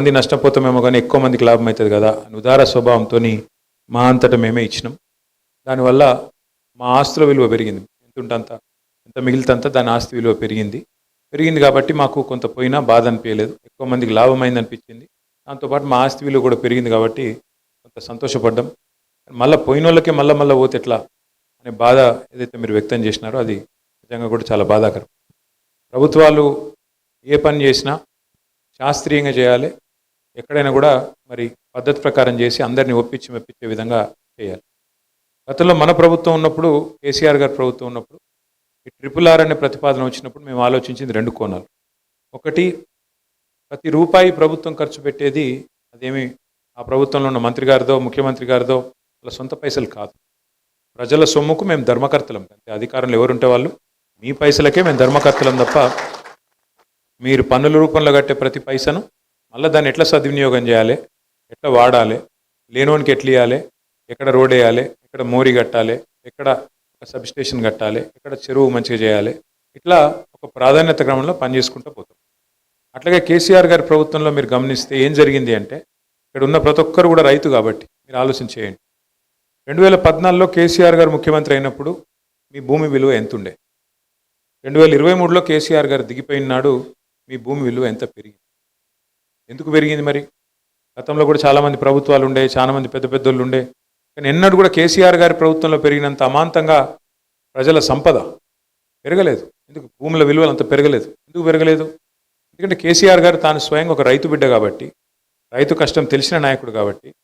మంది నష్టపోతామేమో కానీ ఎక్కువ మందికి లాభం అవుతుంది కదా అని ఉదార స్వభావంతో మా అంతటా మేమే ఇచ్చినాం. దానివల్ల మా ఆస్తుల విలువ పెరిగింది. ఎంత ఉంటంత? ఎంత మిగిలితంత దాని ఆస్తి విలువ పెరిగింది. పెరిగింది కాబట్టి మాకు కొంత పోయినా బాధ అనిపించలేదు. ఎక్కువ మందికి లాభమైంది అనిపించింది. దాంతోపాటు మా ఆస్తి విలువ కూడా పెరిగింది కాబట్టి కొంత సంతోషపడ్డాం. మళ్ళీ పోయిన వాళ్ళకే మళ్ళీ మళ్ళీ పోతే ఎట్లా? అనే బాధ ఏదైతే మీరు వ్యక్తం చేసినారో అది నిజంగా కూడా చాలా బాధాకరం. ప్రభుత్వాలు ఏ పని చేసినా శాస్త్రీయంగా చేయాలి. ఎక్కడైనా కూడా మరి పద్ధతి ప్రకారం చేసి అందరినీ ఒప్పించి మెప్పించే విధంగా చేయాలి. గతంలో మన ప్రభుత్వం ఉన్నప్పుడు కేసీఆర్ గారి ప్రభుత్వం ఉన్నప్పుడు ఈ ట్రిపుల్ ఆర్ అనే ప్రతిపాదన వచ్చినప్పుడు మేము ఆలోచించింది రెండు కోణాలు. ఒకటి ప్రతి రూపాయి ప్రభుత్వం ఖర్చు పెట్టేది అదేమి ఆ ప్రభుత్వంలో ఉన్న మంత్రి గారిదో ముఖ్యమంత్రి గారిదో వాళ్ళ సొంత పైసలు కాదు. ప్రజల సొమ్ముకు మేము ధర్మకర్తలం. అంటే అధికారంలో ఎవరుంటే వాళ్ళు మీ పైసలకే మేము ధర్మకర్తలం తప్ప మీరు పన్నుల రూపంలో కట్టే ప్రతి పైసను మళ్ళీ దాన్ని ఎట్లా సద్వినియోగం చేయాలి? ఎట్లా వాడాలి? లేనోనికి ఎట్లా ఇవ్వాలి ఎక్కడ రోడ్ వేయాలి? ఎక్కడ మోరీ కట్టాలి? ఎక్కడ ఒక సబ్ స్టేషన్ కట్టాలి? ఎక్కడ చెరువు మంచిగా చేయాలి? ఇట్లా ఒక ప్రాధాన్యత క్రమంలో పనిచేసుకుంటూ పోతాం. అట్లాగే కేసీఆర్ గారి ప్రభుత్వంలో మీరు గమనిస్తే ఏం జరిగింది అంటే ఇక్కడ ఉన్న ప్రతి ఒక్కరు కూడా రైతు కాబట్టి మీరు ఆలోచన చేయండి. రెండు వేల పద్నాలుగులో కేసీఆర్ గారు ముఖ్యమంత్రి అయినప్పుడు మీ భూమి విలువ ఎంత ఉండే రెండు వేల ఇరవై మూడులో కేసీఆర్ గారు దిగిపోయినాడు మీ భూమి విలువ ఎంత పెరిగింది? ఎందుకు పెరిగింది మరి? గతంలో కూడా చాలామంది ప్రభుత్వాలు ఉండే చాలామంది పెద్ద పెద్దోళ్ళు ఉండే. కానీ ఎన్నడూ కూడా కేసీఆర్ గారి ప్రభుత్వంలో పెరిగినంత అమాంతంగా ప్రజల సంపద పెరగలేదు. ఎందుకు? భూముల విలువలు అంత పెరగలేదు. ఎందుకు పెరగలేదు? ఎందుకంటే కేసీఆర్ గారు తాను స్వయంగా ఒక రైతు బిడ్డ కాబట్టి రైతు కష్టం తెలిసిన నాయకుడు కాబట్టి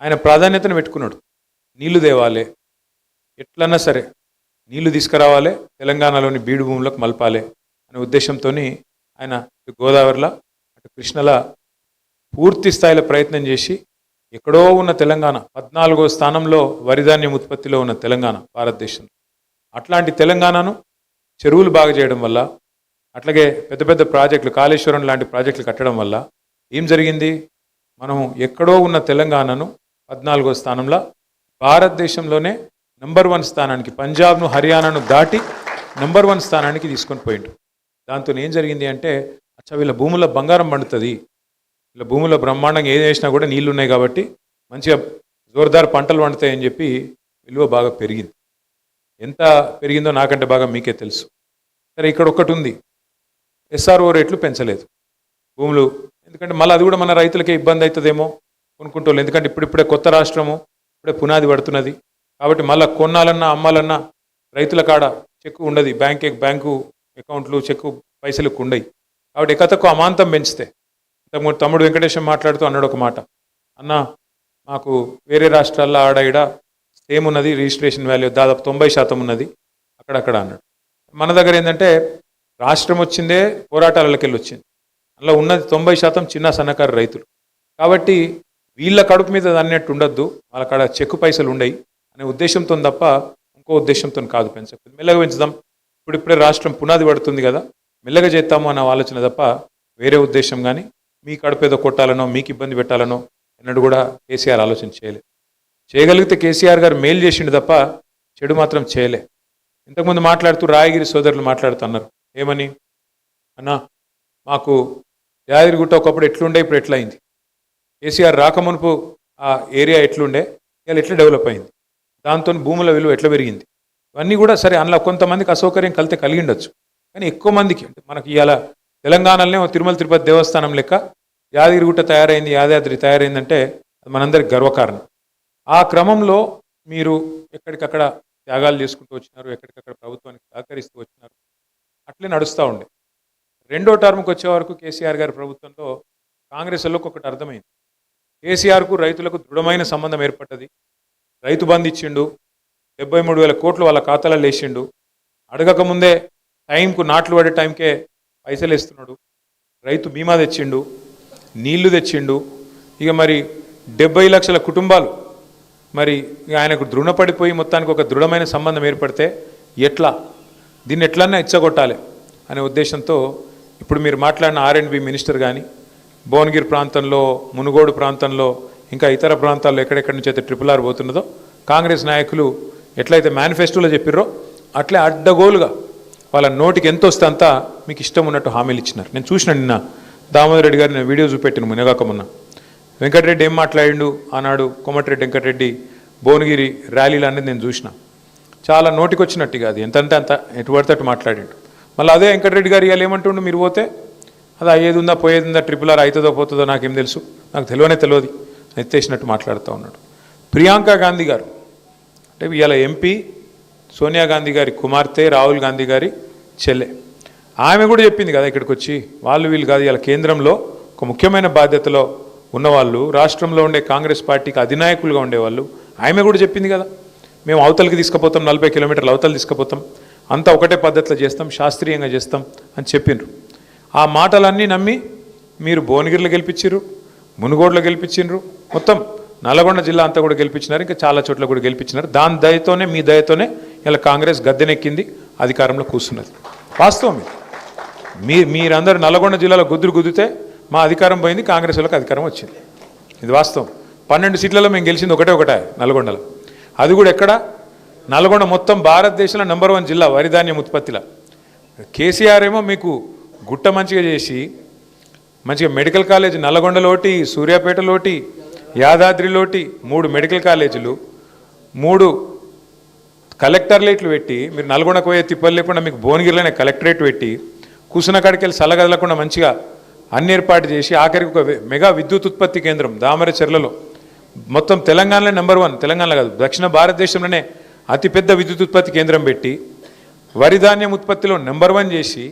ఆయన ప్రాధాన్యతను పెట్టుకున్నాడు. నీళ్ళు తేవాలి. ఎట్లన్నా సరే నీళ్ళు తీసుకురావాలి. తెలంగాణలోని బీడు భూములకు మలపాలి అనే ఉద్దేశంతో ఆయన గోదావరిలో అటు కృష్ణలా పూర్తి స్థాయిలో ప్రయత్నం చేసి ఎక్కడో ఉన్న తెలంగాణ పద్నాలుగో స్థానంలో వరిధాన్యం ఉత్పత్తిలో ఉన్న తెలంగాణ భారతదేశంలో. అట్లాంటి తెలంగాణను చెరువులు బాగా చేయడం వల్ల అట్లాగే పెద్ద పెద్ద ప్రాజెక్టులు కాళేశ్వరం లాంటి ప్రాజెక్టులు కట్టడం వల్ల ఏం జరిగింది? మనం ఎక్కడో ఉన్న తెలంగాణను పద్నాలుగో స్థానంలో భారతదేశంలోనే నంబర్ వన్ స్థానానికి పంజాబ్ను హర్యానాను దాటి నంబర్ వన్ స్థానానికి తీసుకొని పోయిండు దాంతో ఏం జరిగింది అంటే అచ్చా వీళ్ళ భూముల బంగారం పండుతుంది. ఇలా భూముల్లో బ్రహ్మాండంగా ఏది వేసినా కూడా నీళ్ళు ఉన్నాయి కాబట్టి మంచిగా జోర్దార్ పంటలు పండుతాయని చెప్పి విలువ బాగా పెరిగింది. ఎంత పెరిగిందో నాకంటే బాగా మీకే తెలుసు. సరే ఇక్కడ ఒక్కటి ఉంది. ఎస్ఆర్ఓ రేట్లు పెంచలేదు. భూములు ఎందుకంటే మళ్ళీ అది కూడా మన రైతులకే ఇబ్బంది అవుతుందేమో కొనుక్కుంటూ ఎందుకంటే ఇప్పుడిప్పుడే కొత్త రాష్ట్రము ఇప్పుడే పునాది పడుతున్నది. కాబట్టి మళ్ళీ కొనాలన్నా అమ్మాలన్నా రైతుల కాడ చెక్కు ఉండదు. బ్యాంక్ బ్యాంకు అకౌంట్లు చెక్కు పైసలు ఉండయి కాబట్టి తక్కువ అమాంతం పెంచితే ఇంతకుముందు తమ్ముడు వెంకటేశం మాట్లాడుతూ అన్నాడు ఒక మాట. అన్న మాకు వేరే రాష్ట్రాల్లో ఆడ ఈడ సేమ్ ఉన్నది రిజిస్ట్రేషన్ వాల్యూ దాదాపు తొంభై శాతం ఉన్నది అక్కడక్కడ అన్నాడు. మన దగ్గర ఏంటంటే రాష్ట్రం వచ్చిందే పోరాటాలకి వెళ్ళి వచ్చింది అందులో ఉన్నది తొంభై శాతం చిన్న సన్నకారు రైతులు. కాబట్టి వీళ్ళ కడుపు మీద అన్నట్టు ఉండొద్దు వాళ్ళ కాడ చెక్కు పైసలు ఉండయి అనే ఉద్దేశంతో తప్ప ఇంకో ఉద్దేశంతో కాదు పెంచకూడదు మెల్లగా పెంచుదాం. ఇప్పుడు ఇప్పుడే రాష్ట్రం పునాది పడుతుంది కదా మెల్లగా చేద్దాము అన్న ఆలోచన తప్ప వేరే ఉద్దేశం కానీ మీ కడుపు ఏదో కొట్టాలనో మీకు ఇబ్బంది పెట్టాలనో అన్నట్టు కూడా కేసీఆర్ ఆలోచన చేయలే. చేయగలిగితే కేసీఆర్ గారు మేలు చేసిండు తప్ప చెడు మాత్రం చేయలే. ఇంతకుముందు మాట్లాడుతూ రాయగిరి సోదరులు మాట్లాడుతున్నారు. ఏమని? అన్నా మాకు యాదగిరిగుట్ట ఒకప్పుడు ఎట్లుండే ఇప్పుడు ఎట్లా అయింది కేసీఆర్ రాకమునుపు ఆ ఏరియా ఎట్లుండే? ఇవాళ ఎట్లా డెవలప్ అయింది? దాంతో భూముల విలువ ఎట్లా పెరిగింది? ఇవన్నీ కూడా సరే అందులో కొంతమందికి అసౌకర్యం కలితే కలిగి ఉండొచ్చు. కానీ ఎక్కువ మందికి మనకి ఇవాళ తెలంగాణలోనే తిరుమల తిరుపతి దేవస్థానం లెక్క యాదగిరిగుట్ట తయారైంది యాదాద్రి తయారైందంటే అది మనందరికి గర్వకారణం. ఆ క్రమంలో మీరు ఎక్కడికక్కడ త్యాగాలు చేసుకుంటూ వచ్చినారు ఎక్కడికక్కడ ప్రభుత్వానికి సహకరిస్తూ వచ్చినారు. అట్లే నడుస్తూ ఉండే. రెండో టర్మ్కి వచ్చే వరకు కేసీఆర్ గారి ప్రభుత్వంలో కాంగ్రెస్ వాళ్ళకి ఒకటి అర్థమైంది. కేసీఆర్కు రైతులకు దృఢమైన సంబంధం ఏర్పడ్డది. రైతు బంద్ ఇచ్చిండు డెబ్బై మూడు వేల కోట్లు వాళ్ళ ఖాతాలో వేసిండు. అడగకముందే టైంకు నాట్లు పడే టైంకే పైసలు ఇస్తున్నాడు రైతు బీమా తెచ్చిండు. నీళ్ళు తెచ్చిండు. ఇక మరి డెబ్బై లక్షల కుటుంబాలు. మరి ఇక ఆయనకు దృఢపడిపోయి మొత్తానికి ఒక దృఢమైన సంబంధం ఏర్పడితే ఎట్లా? దీన్ని ఎట్లన్నా ఇచ్చగొట్టాలి అనే ఉద్దేశంతో ఇప్పుడు మీరు మాట్లాడిన ఆర్ అండ్ బి మినిస్టర్ కానీ భువనగిరి ప్రాంతంలో మునుగోడు ప్రాంతంలో ఇంకా ఇతర ప్రాంతాల్లో ఎక్కడెక్కడి నుంచి అయితే ట్రిపుల్ ఆర్ పోతున్నదో కాంగ్రెస్ నాయకులు ఎట్లయితే మేనిఫెస్టోలో చెప్పిర్రో అట్లే అడ్డగోలుగా వాళ్ళ నోటికి ఎంత వస్తే అంతా మీకు ఇష్టం ఉన్నట్టు హామీలు ఇచ్చినారు. నేను చూసిన నిన్న దామోదర్ రెడ్డి గారిని నేను వీడియో చూపెట్టిన మునగాక మొన్న. వెంకటరెడ్డి ఏం మాట్లాడిండు? ఆనాడు కొమటిరెడ్డి వెంకటరెడ్డి భువనగిరి ర్యాలీలు అనేది నేను చూసిన. చాలా నోటికొచ్చినట్టు కాదు ఎంతంటే అంత ఎటు పడితే అటు మాట్లాడిండు. మళ్ళీ అదే వెంకటరెడ్డి గారు ఇవాళ ఏమంటుండు? మీరు పోతే అది అయ్యేది ఉందా పోయేది ఉందా ట్రిపుల్ ఆర్ అవుతుందో పోతుందో నాకేం తెలుసు. నాకు తెలియనే తెలియదు. ఎత్తేసినట్టు మాట్లాడుతూ ఉన్నాడు. ప్రియాంక గాంధీ గారు. అంటే ఇవాళ ఎంపీ సోనియా గాంధీ గారి కుమార్తె రాహుల్ గాంధీ గారి చెల్లె. ఆమె కూడా చెప్పింది కదా ఇక్కడికి వచ్చి వాళ్ళు వీళ్ళు కాదు ఇలా కేంద్రంలో ఒక ముఖ్యమైన బాధ్యతలో ఉన్నవాళ్ళు రాష్ట్రంలో ఉండే కాంగ్రెస్ పార్టీకి అధినాయకులుగా ఉండేవాళ్ళు ఆమె కూడా చెప్పింది కదా. మేము అవతలకి తీసుకుపోతాం నలభై కిలోమీటర్లు అవతలు తీసుకుపోతాం అంతా ఒకటే పద్ధతిలో చేస్తాం శాస్త్రీయంగా చేస్తాం అని చెప్పిండ్రు. ఆ మాటలన్నీ నమ్మి మీరు భువనగిరిలో గెలిపించారు మునుగోడులో గెలిపించిండ్రు మొత్తం నల్గొండ జిల్లా అంతా కూడా గెలిపించినారు ఇంకా చాలా చోట్ల కూడా గెలిపించినారు. దాని దయతోనే మీ దయతోనే ఇలా కాంగ్రెస్ గద్దెనెక్కింది అధికారంలో కూర్చున్నది. వాస్తవం ఇది. మీ మీరందరూ నల్గొండ జిల్లాలో గుద్దురు గుద్దితే మా అధికారం పోయింది కాంగ్రెస్ వాళ్ళకి అధికారం వచ్చింది. ఇది వాస్తవం. పన్నెండు సీట్లలో మేము గెలిచింది ఒకటే ఒకటే నల్గొండలో అది కూడా ఎక్కడ? నల్గొండ మొత్తం భారతదేశంలో నెంబర్ వన్ జిల్లా వరి ధాన్యం ఉత్పత్తిలో. కేసీఆర్ ఏమో మీకు గుట్ట మంచిగా చేసి మంచిగా మెడికల్ కాలేజ్ నల్లగొండలోటి సూర్యాపేటలోటి యాదాద్రిలోటి మూడు మెడికల్ కాలేజీలు మూడు కలెక్టర్లేట్లు పెట్టి మీరు నల్గొండకు పోయే తిప్పలు లేకుండా మీకు భువనగిరిలోనే కలెక్టరేట్ పెట్టి కూసున్న కాడికి వెళ్ళి సలగదలకుండా మంచిగా అన్ని ఏర్పాటు చేసి ఆఖరికి ఒక మెగా విద్యుత్ ఉత్పత్తి కేంద్రం దామర చెర్లలో. మొత్తం తెలంగాణలో నెంబర్ వన్ తెలంగాణలో కాదు దక్షిణ భారతదేశంలోనే అతిపెద్ద విద్యుత్ ఉత్పత్తి కేంద్రం పెట్టి వరిధాన్యం ఉత్పత్తిలో నెంబర్ వన్ చేసి